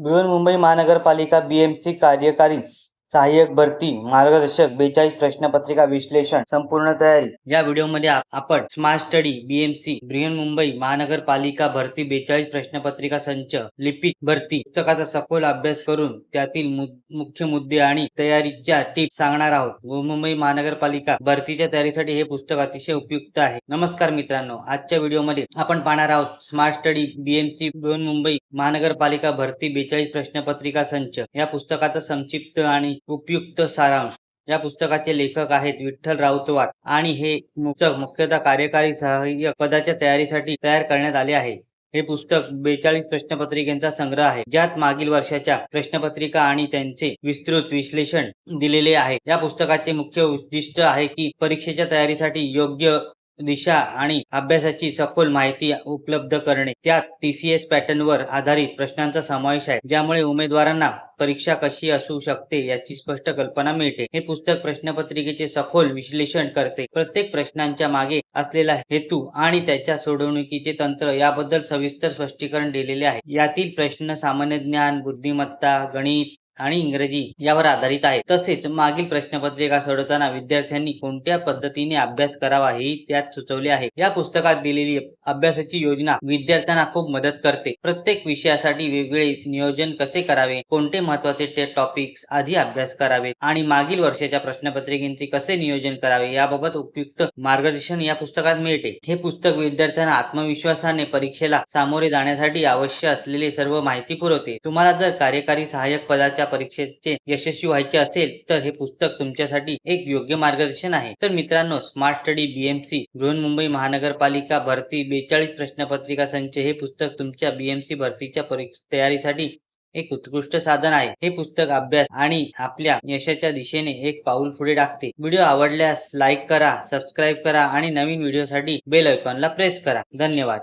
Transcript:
बृहन्मुंबई महानगरपालिका बीएमसी कार्यकारी सहाय्यक भरती मार्गदर्शक बेचाळीस प्रश्नपत्रिका विश्लेषण संपूर्ण तयारी. या व्हिडिओमध्ये आपण स्मार्ट स्टडी बीएमसी बृहन्मुंबई महानगरपालिका भरती बेचाळीस प्रश्नपत्रिका संच लिपिक भरती पुस्तकाचा सखोल अभ्यास करून त्यातील मु- मुख्य मुद्दे आणि तयारीच्या टिप्स सांगणार आहोत. मुंबई महानगरपालिका भरतीच्या तयारीसाठी हे पुस्तक अतिशय उपयुक्त आहे. नमस्कार मित्रांनो आजच्या व्हिडिओमध्ये आपण पाहणार आहोत स्मार्ट स्टडी बीएमसी बृहन्मुंबई महानगरपालिका भरती बेचाळीस प्रश्नपत्रिका संच. या पुस्तकाचा संक्षिप्त आणि उपयुक्त सारांश. या पुस्तकाचे लेखक आहेत विठ्ठल राऊतवाड आणि हे पुस्तक मुख्यतः कार्यकारी सहाय्यक पदाच्या तयारीसाठी तयार करण्यात आले आहे. हे पुस्तक बेचाळीस प्रश्नपत्रिकांचा संग्रह आहे ज्यात मागील वर्षाच्या प्रश्नपत्रिका आणि त्यांचे विस्तृत विश्लेषण दिलेले आहे. या पुस्तकाचे मुख्य उद्दिष्ट आहे की परीक्षेच्या तयारीसाठी योग्य दिशा आणि अभ्यासाची सखोल माहिती उपलब्ध करणे. त्यात टीसीएस पॅटर्न वर आधारित प्रश्नांचा समावेश आहे ज्यामुळे उमेदवारांना परीक्षा कशी असू शकते याची स्पष्ट कल्पना मिळते. हे पुस्तक प्रश्नपत्रिकेचे सखोल विश्लेषण करते. प्रत्येक प्रश्नांच्या मागे असलेला हेतू आणि त्याच्या सोडवणुकीचे तंत्र याबद्दल सविस्तर स्पष्टीकरण दिलेले आहे. यातील प्रश्न सामान्य ज्ञान बुद्धिमत्ता गणित आणि इंग्रजी यावर आधारित आहे. तसेच मागील प्रश्नपत्रिका सोडवताना विद्यार्थ्यांनी कोणत्या पद्धतीने अभ्यास करावा हे त्यात सुचवले आहे. या पुस्तकात दिलेली अभ्यासाची योजना विद्यार्थ्यांना खूप मदत करते. प्रत्येक विषयासाठी वेगवेगळे नियोजन कसे करावे? कोणते महत्त्वाचे टॉपिक्स आधी अभ्यास करावे? आणि मागील वर्षाच्या प्रश्नपत्रिकेचे कसे नियोजन करावे? याबाबत उपयुक्त मार्गदर्शन या पुस्तकात मिळते. हे पुस्तक विद्यार्थ्यांना आत्मविश्वासाने परीक्षेला सामोरे जाण्यासाठी आवश्यक असलेले सर्व माहिती पुरवते तुम्हाला जर कार्यकारी सहाय्यक पदाच्या परीक्षेचे यशस्वी व्हायचे असेल तर हे पुस्तक तुमच्यासाठी एक योग्य मार्गदर्शन आहे. तर मित्रांनो स्मार्ट स्टडी बीएमसी बृहन्मुंबई महानगरपालिका भरती बेचाळीस प्रश्नपत्रिका संच हे पुस्तक तुमच्या बीएमसी भरतीच्या परीक्षा तयारीसाठी एक उत्कृष्ट साधन आहे. हे पुस्तक अभ्यास आणि आपल्या यशाच्या दिशेने एक पाऊल पुढे टाकते. व्हिडिओ आवडल्यास लाईक करा सबस्क्राईब करा आणि नवीन व्हिडिओसाठी बेल आयकॉनला प्रेस करा. धन्यवाद.